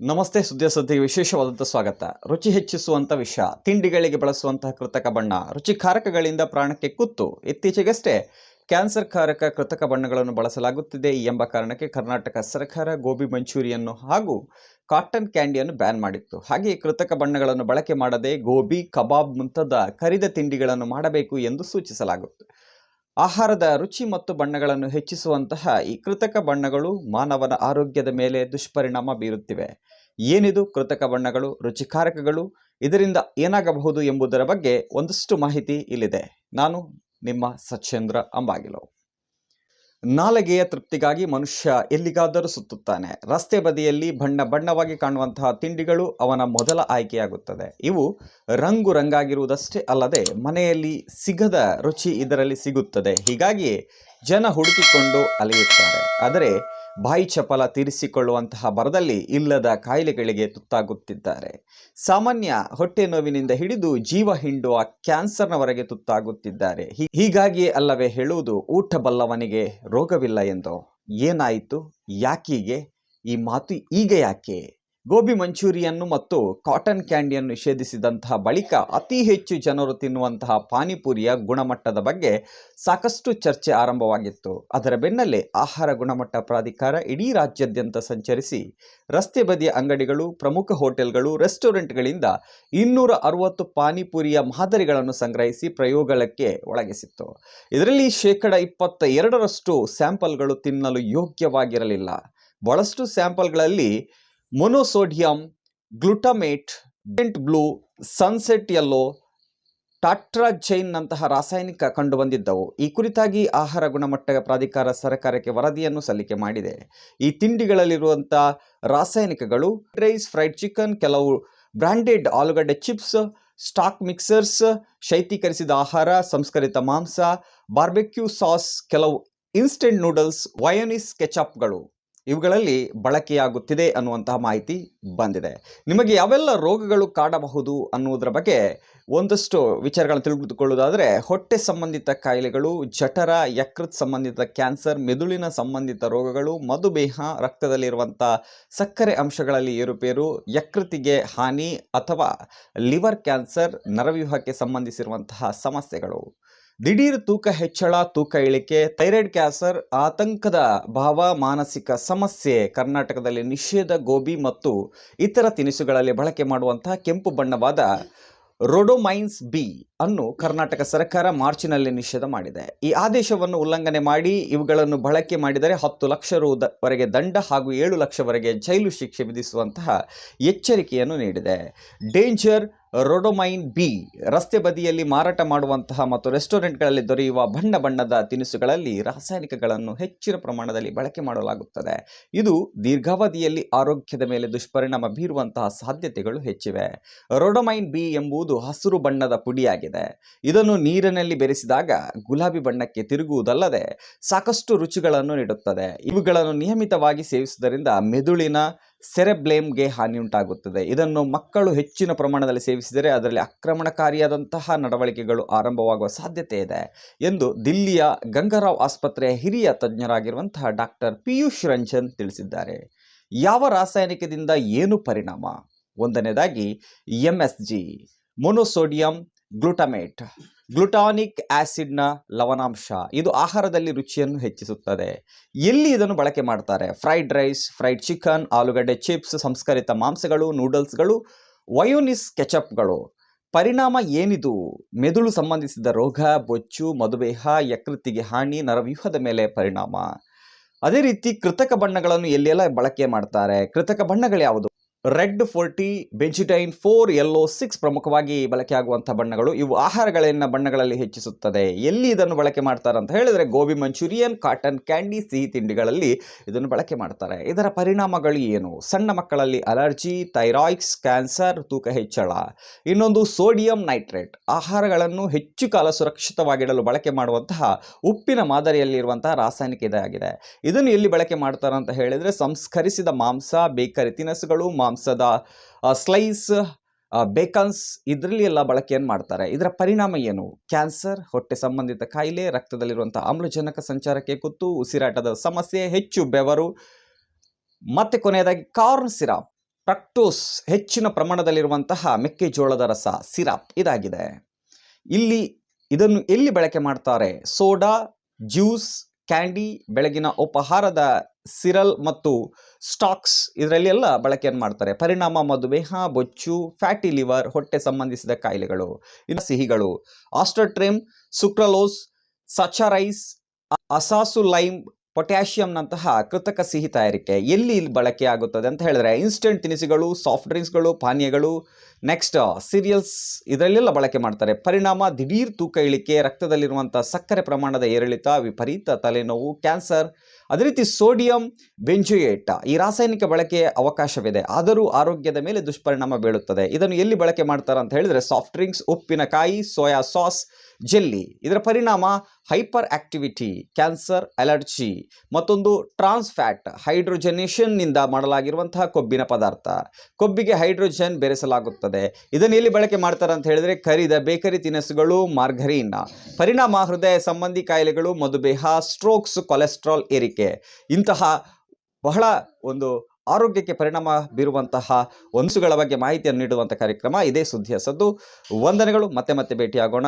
ನಮಸ್ತೆ ಸುದ್ದಿ ಸುದ್ದಿಗೆ ವಿಶೇಷವಾದಂಥ ಸ್ವಾಗತ. ರುಚಿ ಹೆಚ್ಚಿಸುವಂಥ ವಿಷ, ತಿಂಡಿಗಳಿಗೆ ಬಳಸುವಂತಹ ಕೃತಕ ಬಣ್ಣ ರುಚಿಕಾರಕಗಳಿಂದ ಪ್ರಾಣಕ್ಕೆ ಕುತ್ತು, ಇತ್ತೀಚೆಗಷ್ಟೇ ಕ್ಯಾನ್ಸರ್ ಕಾರಕ ಕೃತಕ ಬಣ್ಣಗಳನ್ನು ಬಳಸಲಾಗುತ್ತಿದೆ ಎಂಬ ಕಾರಣಕ್ಕೆ ಕರ್ನಾಟಕ ಸರ್ಕಾರ ಗೋಬಿ ಮಂಚೂರಿಯನ್ನು ಹಾಗೂ ಕಾಟನ್ ಕ್ಯಾಂಡಿಯನ್ನು ಬ್ಯಾನ್ ಮಾಡಿತ್ತು. ಹಾಗೆ ಕೃತಕ ಬಣ್ಣಗಳನ್ನು ಬಳಕೆ ಮಾಡದೆ ಗೋಬಿ, ಕಬಾಬ್ ಮುಂತಾದ ಕರಿದ ತಿಂಡಿಗಳನ್ನು ಮಾಡಬೇಕು ಎಂದು ಸೂಚಿಸಲಾಗುತ್ತೆ. ಆಹಾರದ ರುಚಿ ಮತ್ತು ಬಣ್ಣಗಳನ್ನು ಹೆಚ್ಚಿಸುವಂತಹ ಈ ಕೃತಕ ಬಣ್ಣಗಳು ಮಾನವನ ಆರೋಗ್ಯದ ಮೇಲೆ ದುಷ್ಪರಿಣಾಮ ಬೀರುತ್ತಿವೆ. ಏನಿದು ಕೃತಕ ಬಣ್ಣಗಳು, ರುಚಿಕಾರಕಗಳು? ಇದರಿಂದ ಏನಾಗಬಹುದು ಎಂಬುದರ ಬಗ್ಗೆ ಒಂದಷ್ಟು ಮಾಹಿತಿ ಇಲ್ಲಿದೆ. ನಾನು ನಿಮ್ಮ ಸಚೇಂದ್ರ ಅಂಬಾಗಿಲು. ನಾಲಗೆಯ ತೃಪ್ತಿಗಾಗಿ ಮನುಷ್ಯ ಎಲ್ಲಿಗಾದರೂ ಸುತ್ತುತ್ತಾನೆ. ರಸ್ತೆ ಬದಿಯಲ್ಲಿ ಬಣ್ಣ ಬಣ್ಣವಾಗಿ ಕಾಣುವಂತಹ ತಿಂಡಿಗಳು ಅವನ ಮೊದಲ ಆಯ್ಕೆಯಾಗುತ್ತದೆ. ಇವು ರಂಗು ರಂಗಾಗಿರುವುದಷ್ಟೇ ಅಲ್ಲದೆ ಮನೆಯಲ್ಲಿ ಸಿಗದ ರುಚಿ ಇದರಲ್ಲಿ ಸಿಗುತ್ತದೆ. ಹೀಗಾಗಿ ಜನ ಹುಡುಕಿಕೊಂಡು ಅಲೆಯುತ್ತಾರೆ. ಆದರೆ ಬಾಯಿ ಚಪಲ ತೀರಿಸಿಕೊಳ್ಳುವಂತಹ ಬರದಲ್ಲಿ ಇಲ್ಲದ ಕಾಯಿಲೆಗಳಿಗೆ ತುತ್ತಾಗುತ್ತಿದ್ದಾರೆ. ಸಾಮಾನ್ಯ ಹೊಟ್ಟೆ ನೋವಿನಿಂದ ಹಿಡಿದು ಜೀವ ಹಿಂಡುವ ಕ್ಯಾನ್ಸರ್ನವರೆಗೆ ತುತ್ತಾಗುತ್ತಿದ್ದಾರೆ. ಹೀಗಾಗಿ ಅಲ್ಲವೇ ಹೇಳುವುದು, ಊಟ ಬಲ್ಲವನಿಗೆ ರೋಗವಿಲ್ಲ ಎಂದು. ಏನಾಯಿತು? ಯಾಕೀಗೆ? ಈ ಮಾತು ಈಗ ಯಾಕೆ? ಗೋಬಿ ಮಂಚೂರಿಯನ್ನು ಮತ್ತು ಕಾಟನ್ ಕ್ಯಾಂಡಿಯನ್ನು ನಿಷೇಧಿಸಿದಂತಹ ಬಳಿಕ ಅತಿ ಹೆಚ್ಚು ಜನರು ತಿನ್ನುವಂತಹ ಪಾನಿಪುರಿಯ ಗುಣಮಟ್ಟದ ಬಗ್ಗೆ ಸಾಕಷ್ಟು ಚರ್ಚೆ ಆರಂಭವಾಗಿತ್ತು. ಅದರ ಬೆನ್ನಲ್ಲೇ ಆಹಾರ ಗುಣಮಟ್ಟ ಪ್ರಾಧಿಕಾರ ಇಡೀ ರಾಜ್ಯಾದ್ಯಂತ ಸಂಚರಿಸಿ ರಸ್ತೆ ಬದಿಯ ಅಂಗಡಿಗಳು, ಪ್ರಮುಖ ಹೋಟೆಲ್ಗಳು, ರೆಸ್ಟೋರೆಂಟ್ಗಳಿಂದ ಇನ್ನೂರ ಅರವತ್ತು ಪಾನಿಪುರಿಯ ಮಾದರಿಗಳನ್ನು ಸಂಗ್ರಹಿಸಿ ಪ್ರಯೋಗಕ್ಕೆ ಒಳಗಿಸಿತ್ತು. ಇದರಲ್ಲಿ ಶೇಕಡ ಇಪ್ಪತ್ತ ಎರಡರಷ್ಟು ಸ್ಯಾಂಪಲ್ಗಳು ತಿನ್ನಲು ಯೋಗ್ಯವಾಗಿರಲಿಲ್ಲ. ಬಹಳಷ್ಟು ಸ್ಯಾಂಪಲ್ಗಳಲ್ಲಿ ಮೊನೋಸೋಡಿಯಂ, ಗ್ಲುಟಮೇಟ್ ಡೆಂಟ್ ಬ್ಲೂ, ಸನ್ಸೆಟ್ ಯೆಲ್ಲೋ ಟಾಟ್ರಾಜೈನ್ನಂತಹ ರಾಸಾಯನಿಕ ಕಂಡುಬಂದಿದ್ದವು. ಈ ಕುರಿತಾಗಿ ಆಹಾರ ಗುಣಮಟ್ಟ ಪ್ರಾಧಿಕಾರ ಸರ್ಕಾರಕ್ಕೆ ವರದಿಯನ್ನು ಸಲ್ಲಿಕೆ ಮಾಡಿದೆ. ಈ ತಿಂಡಿಗಳಲ್ಲಿರುವಂಥ ರಾಸಾಯನಿಕಗಳು, ರೈಸ್, ಫ್ರೈಡ್ ಚಿಕನ್, ಕೆಲವು ಬ್ರ್ಯಾಂಡೆಡ್ ಆಲೂಗಡ್ಡೆ ಚಿಪ್ಸ್, ಸ್ಟಾಕ್ ಮಿಕ್ಸರ್ಸ್ ಶೈತೀಕರಿಸಿದ ಆಹಾರ, ಸಂಸ್ಕರಿತ ಮಾಂಸ, ಬಾರ್ಬೆಕ್ಯೂ ಸಾಸ್, ಕೆಲವು ಇನ್ಸ್ಟೆಂಟ್ ನೂಡಲ್ಸ್, ವಯೋನಿಸ್ ಕೆಚಪ್ಗಳು. ಇವುಗಳಲ್ಲಿ ಬಳಕೆಯಾಗುತ್ತಿದೆ ಅನ್ನುವಂತಹ ಮಾಹಿತಿ ಬಂದಿದೆ. ನಿಮಗೆ ಯಾವೆಲ್ಲ ರೋಗಗಳು ಕಾಡಬಹುದು ಅನ್ನುವುದರ ಬಗ್ಗೆ ಒಂದಷ್ಟು ವಿಚಾರಗಳನ್ನು ತಿಳಿದುಕೊಳ್ಳುವುದಾದರೆ, ಹೊಟ್ಟೆ ಸಂಬಂಧಿತ ಕಾಯಿಲೆಗಳು, ಜಠರ, ಯಕೃತ್ ಸಂಬಂಧಿತ ಕ್ಯಾನ್ಸರ್, ಮೆದುಳಿನ ಸಂಬಂಧಿತ ರೋಗಗಳು, ಮಧುಮೇಹ ರಕ್ತದಲ್ಲಿರುವಂಥ ಸಕ್ಕರೆ ಅಂಶಗಳಲ್ಲಿ ಏರುಪೇರು ಯಕೃತಿಗೆ ಹಾನಿ ಅಥವಾ ಲಿವರ್ ಕ್ಯಾನ್ಸರ್, ನರವ್ಯೂಹಕ್ಕೆ ಸಂಬಂಧಿಸಿರುವಂತಹ ಸಮಸ್ಯೆಗಳು. ದಿಢೀರ್ ತೂಕ ಹೆಚ್ಚಳ, ತೂಕ ಇಳಿಕೆ, ಥೈರಾಯ್ಡ್ ಕ್ಯಾನ್ಸರ್, ಆತಂಕದ ಭಾವ, ಮಾನಸಿಕ ಸಮಸ್ಯೆ, ಕರ್ನಾಟಕದಲ್ಲಿ ನಿಷೇಧ, ಗೋಬಿ ಮತ್ತು ಇತರ ತಿನಿಸುಗಳಲ್ಲಿ ಬಳಕೆ ಮಾಡುವಂತಹ ಕೆಂಪು ಬಣ್ಣವಾದ ರೋಡೋಮೈನ್ಸ್ ಬಿ ಅನ್ನು ಕರ್ನಾಟಕ ಸರ್ಕಾರ ಮಾರ್ಚಿನಲ್ಲಿ ನಿಷೇಧ ಮಾಡಿದೆ. ಈ ಆದೇಶವನ್ನು ಉಲ್ಲಂಘನೆ ಮಾಡಿ ಇವುಗಳನ್ನು ಬಳಕೆ ಮಾಡಿದರೆ ಹತ್ತು ಲಕ್ಷ ರುವರೆಗೆ ದಂಡ ಹಾಗೂ ಏಳು ಲಕ್ಷವರೆಗೆ ಜೈಲು ಶಿಕ್ಷೆ ವಿಧಿಸುವಂತಹ ಎಚ್ಚರಿಕೆಯನ್ನು ನೀಡಿದೆ. ಡೇಂಜರ್ ರೋಡೋಮೈನ್ ಬಿ ರಸ್ತೆ ಬದಿಯಲ್ಲಿ ಮಾರಾಟ ಮಾಡುವಂತಹ ಮತ್ತು ರೆಸ್ಟೋರೆಂಟ್ಗಳಲ್ಲಿ ದೊರೆಯುವ ಬಣ್ಣ ಬಣ್ಣದ ತಿನಿಸುಗಳಲ್ಲಿ ರಾಸಾಯನಿಕಗಳನ್ನು ಹೆಚ್ಚಿನ ಪ್ರಮಾಣದಲ್ಲಿ ಬಳಕೆ ಮಾಡಲಾಗುತ್ತದೆ. ಇದು ದೀರ್ಘಾವಧಿಯಲ್ಲಿ ಆರೋಗ್ಯದ ಮೇಲೆ ದುಷ್ಪರಿಣಾಮ ಬೀರುವಂತಹ ಸಾಧ್ಯತೆಗಳು ಹೆಚ್ಚಿವೆ. ರೋಡೊಮೈನ್ ಬಿ ಎಂಬುದು ಹಸಿರು ಬಣ್ಣದ ಪುಡಿಯಾಗಿದೆ. ಇದನ್ನು ನೀರಿನಲ್ಲಿ ಬೆರೆಸಿದಾಗ ಗುಲಾಬಿ ಬಣ್ಣಕ್ಕೆ ತಿರುಗುವುದಲ್ಲದೆ ಸಾಕಷ್ಟು ರುಚಿಗಳನ್ನು ನೀಡುತ್ತದೆ. ಇವುಗಳನ್ನು ನಿಯಮಿತವಾಗಿ ಸೇವಿಸುವುದರಿಂದ ಮೆದುಳಿನ ಸೆರೆಬ್ಲೇಮ್ಗೆ ಹಾನಿಯುಂಟಾಗುತ್ತದೆ. ಇದನ್ನು ಮಕ್ಕಳು ಹೆಚ್ಚಿನ ಪ್ರಮಾಣದಲ್ಲಿ ಸೇವಿಸಿದರೆ ಅದರಲ್ಲಿ ಆಕ್ರಮಣಕಾರಿಯಾದಂತಹ ನಡವಳಿಕೆಗಳು ಆರಂಭವಾಗುವ ಸಾಧ್ಯತೆ ಇದೆ ಎಂದು ದಿಲ್ಲಿಯ ಗಂಗಾರಾವ್ ಆಸ್ಪತ್ರೆಯ ಹಿರಿಯ ತಜ್ಞರಾಗಿರುವಂತಹ ಡಾಕ್ಟರ್ ಪಿಯೂಷ್ ರಂಜನ್ ತಿಳಿಸಿದ್ದಾರೆ. ಯಾವ ರಾಸಾಯನಿಕದಿಂದ ಏನು ಪರಿಣಾಮ? ಒಂದನೇದಾಗಿ M S G monosodium glutamate. Glutamic ಆಸಿಡ್ನ ಲವಣಾಂಶ. ಇದು ಆಹಾರದಲ್ಲಿ ರುಚಿಯನ್ನು ಹೆಚ್ಚಿಸುತ್ತದೆ. ಎಲ್ಲಿ ಇದನ್ನು ಬಳಕೆ ಮಾಡ್ತಾರೆ? ಫ್ರೈಡ್ ರೈಸ್, ಫ್ರೈಡ್ ಚಿಕನ್, ಆಲೂಗಡ್ಡೆ ಚಿಪ್ಸ್, ಸಂಸ್ಕರಿತ ಮಾಂಸಗಳು, ನೂಡಲ್ಸ್ಗಳು, ವಯೋನಿಸ್ ಕೆಚಪ್ಗಳು. ಪರಿಣಾಮ ಏನಿದು? ಮೆದುಳು ಸಂಬಂಧಿಸಿದ ರೋಗ, ಬೊಚ್ಚು, ಮಧುಮೇಹ ಯಕೃತಿಗೆ ಹಾನಿ, ನರವ್ಯೂಹದ ಮೇಲೆ ಪರಿಣಾಮ. ಅದೇ ರೀತಿ ಕೃತಕ ಬಣ್ಣಗಳನ್ನು ಎಲ್ಲೆಲ್ಲ ಬಳಕೆ ಮಾಡ್ತಾರೆ? ಕೃತಕ ಬಣ್ಣಗಳು ಯಾವುದು ರೆಡ್ ಫೋರ್ಟಿ ಬೆಜಿಟೈನ್ ಫೋರ್ ಎಲ್ಲೋ ಸಿಕ್ಸ್ ಪ್ರಮುಖವಾಗಿ ಬಳಕೆಯಾಗುವಂಥ ಬಣ್ಣಗಳು. ಇವು ಆಹಾರಗಳನ್ನ ಬಣ್ಣಗಳಲ್ಲಿ ಹೆಚ್ಚಿಸುತ್ತದೆ. ಎಲ್ಲಿ ಇದನ್ನು ಬಳಕೆ ಮಾಡ್ತಾರೆ ಅಂತ ಹೇಳಿದರೆ ಗೋಬಿ ಮಂಚೂರಿಯನ್, ಕಾಟನ್ ಕ್ಯಾಂಡಿ, ಸಿಹಿ ತಿಂಡಿಗಳಲ್ಲಿ ಇದನ್ನು ಬಳಕೆ ಮಾಡ್ತಾರೆ. ಇದರ ಪರಿಣಾಮಗಳು ಏನು? ಸಣ್ಣ ಮಕ್ಕಳಲ್ಲಿ ಅಲರ್ಜಿ, ಥೈರಾಯ್ಡ್ಸ್, ಕ್ಯಾನ್ಸರ್, ತೂಕ ಹೆಚ್ಚಳ. ಇನ್ನೊಂದು ಸೋಡಿಯಂ ನೈಟ್ರೇಟ್. ಆಹಾರಗಳನ್ನು ಹೆಚ್ಚು ಕಾಲ ಸುರಕ್ಷಿತವಾಗಿಡಲು ಬಳಕೆ ಮಾಡುವಂತಹ ಉಪ್ಪಿನ ಮಾದರಿಯಲ್ಲಿರುವಂತಹ ರಾಸಾಯನಿಕ ಇದಾಗಿದೆ. ಇದನ್ನು ಎಲ್ಲಿ ಬಳಕೆ ಮಾಡ್ತಾರೆ ಅಂತ ಹೇಳಿದರೆ ಸಂಸ್ಕರಿಸಿದ ಮಾಂಸ, ಬೇಕರಿ ತಿನಿಸುಗಳು ಮಾಂಸದ ಸ್ಲೈಸ್ ಬೇಕನ್ಸ್ ಇದರಲ್ಲಿ ಎಲ್ಲ ಬಳಕೆಯನ್ನು ಮಾಡ್ತಾರೆ? ಇದರ ಪರಿಣಾಮ ಏನು? ಕ್ಯಾನ್ಸರ್, ಹೊಟ್ಟೆ ಸಂಬಂಧಿತ ಕಾಯಿಲೆ ರಕ್ತದಲ್ಲಿರುವಂಥ ಆಮ್ಲಜನಕ ಸಂಚಾರಕ್ಕೆ ಕುತ್ತು ಉಸಿರಾಟದ ಸಮಸ್ಯೆ, ಹೆಚ್ಚು ಬೆವರು. ಮತ್ತೆ ಕೊನೆಯದಾಗಿ ಕಾರ್ನ್ ಸಿರಾಪ್ ಪ್ರಕ್ಟೋಸ್ ಹೆಚ್ಚಿನ ಪ್ರಮಾಣದಲ್ಲಿರುವಂತಹ ಮೆಕ್ಕೆಜೋಳದ ರಸ, ಸಿರಾಪ್ ಇದಾಗಿದೆ. ಇಲ್ಲಿ ಇದನ್ನು ಎಲ್ಲಿ ಬಳಕೆ ಮಾಡ್ತಾರೆ? ಸೋಡಾ, ಜ್ಯೂಸ್, ಕ್ಯಾಂಡಿ, ಬೆಳಗಿನ ಉಪಹಾರದ ಸಿರಲ್ ಮತ್ತು ಸ್ಟಾಕ್ಸ್ ಇದರಲ್ಲಿ ಎಲ್ಲ ಬಳಕೆಯನ್ನು ಮಾಡ್ತಾರೆ. ಪರಿಣಾಮ ಮಧುಮೇಹ ಬೊಚ್ಚು, ಫ್ಯಾಟಿ ಲಿವರ್, ಹೊಟ್ಟೆ ಸಂಬಂಧಿಸಿದ ಕಾಯಿಲೆಗಳು, ಇನ್ನು ಸಿಹಿಗಳು. ಆಸ್ಟ್ರೋಟ್ರೇಮ್ ಸುಕ್ರಲೋಸ್, ಸಚರೈಸ್ ಅಸಾಸು ಲೈಮ್ ಪೊಟ್ಯಾಷಿಯಂನಂತಹ ಕೃತಕ ಸಿಹಿ ತಯಾರಿಕೆ ಎಲ್ಲಿ ಇಲ್ಲಿ ಬಳಕೆ ಆಗುತ್ತದೆ ಅಂತ ಹೇಳಿದ್ರೆ, ಇನ್ಸ್ಟೆಂಟ್ ತಿನಿಸುಗಳು, ಸಾಫ್ಟ್ ಡ್ರಿಂಕ್ಸ್ಗಳು, ಪಾನೀಯಗಳು, ನೆಕ್ಸ್ಟ್ ಸೀರಿಯಲ್ಸ್ ಇದರಲ್ಲೆಲ್ಲ ಬಳಕೆ ಮಾಡ್ತಾರೆ. ಪರಿಣಾಮ, ದಿಢೀರ್ ತೂಕ ಇಳಿಕೆ, ರಕ್ತದಲ್ಲಿರುವಂಥ ಸಕ್ಕರೆ ಪ್ರಮಾಣದ ಏರಿಳಿತ, ವಿಪರೀತ ತಲೆನೋವು, ಕ್ಯಾನ್ಸರ್ ಅದೇ ರೀತಿ ಸೋಡಿಯಂ ಬೆಂಜುಯೇಟ ಈ ರಾಸಾಯನಿಕ ಬಳಕೆಯ ಅವಕಾಶವಿದೆ. ಆದರೂ ಆರೋಗ್ಯದ ಮೇಲೆ ದುಷ್ಪರಿಣಾಮ ಬೀಳುತ್ತದೆ. ಇದನ್ನು ಎಲ್ಲಿ ಬಳಕೆ ಮಾಡ್ತಾರೆ ಅಂತ ಹೇಳಿದ್ರೆ ಸಾಫ್ಟ್ ಡ್ರಿಂಕ್ಸ್ ಉಪ್ಪಿನಕಾಯಿ ಸೋಯಾ ಸಾಸ್ ಜೆಲ್ಲಿ ಇದರ ಪರಿಣಾಮ ಹೈಪರ್ ಆಕ್ಟಿವಿಟಿ ಕ್ಯಾನ್ಸರ್ ಅಲರ್ಜಿ ಮತ್ತೊಂದು ಟ್ರಾನ್ಸ್ ಫ್ಯಾಟ್ ಹೈಡ್ರೋಜನೇಷನ್ನಿಂದ ಮಾಡಲಾಗಿರುವಂತಹ ಕೊಬ್ಬಿನ ಪದಾರ್ಥ. ಕೊಬ್ಬಿಗೆ ಹೈಡ್ರೋಜನ್ ಬೆರೆಸಲಾಗುತ್ತದೆ. ಇದನ್ನು ಎಲ್ಲಿ ಬಳಕೆ ಮಾಡ್ತಾರೆ ಅಂತ ಹೇಳಿದ್ರೆ ಕರಿದ ಬೇಕರಿ ತಿನಿಸುಗಳು ಮಾರ್ಗರೀನ್ ಪರಿಣಾಮ ಹೃದಯ ಸಂಬಂಧಿ ಕಾಯಿಲೆಗಳು, ಮಧುಮೇಹ ಸ್ಟ್ರೋಕ್ಸ್ ಕೊಲೆಸ್ಟ್ರಾಲ್ ಏರಿಕೆ ಇಂತಹ ಬಹಳ ಒಂದು ಆರೋಗ್ಯಕ್ಕೆ ಪರಿಣಾಮ ಬೀರುವಂತಹ ಅಂಶಗಳ ಬಗ್ಗೆ ಮಾಹಿತಿಯನ್ನು ನೀಡುವಂಥ ಕಾರ್ಯಕ್ರಮ ಇದೇ ಸುದ್ದಿಯ ಸದ್ದು. ವಂದನೆಗಳು. ಮತ್ತೆ ಮತ್ತೆ ಭೇಟಿಯಾಗೋಣ.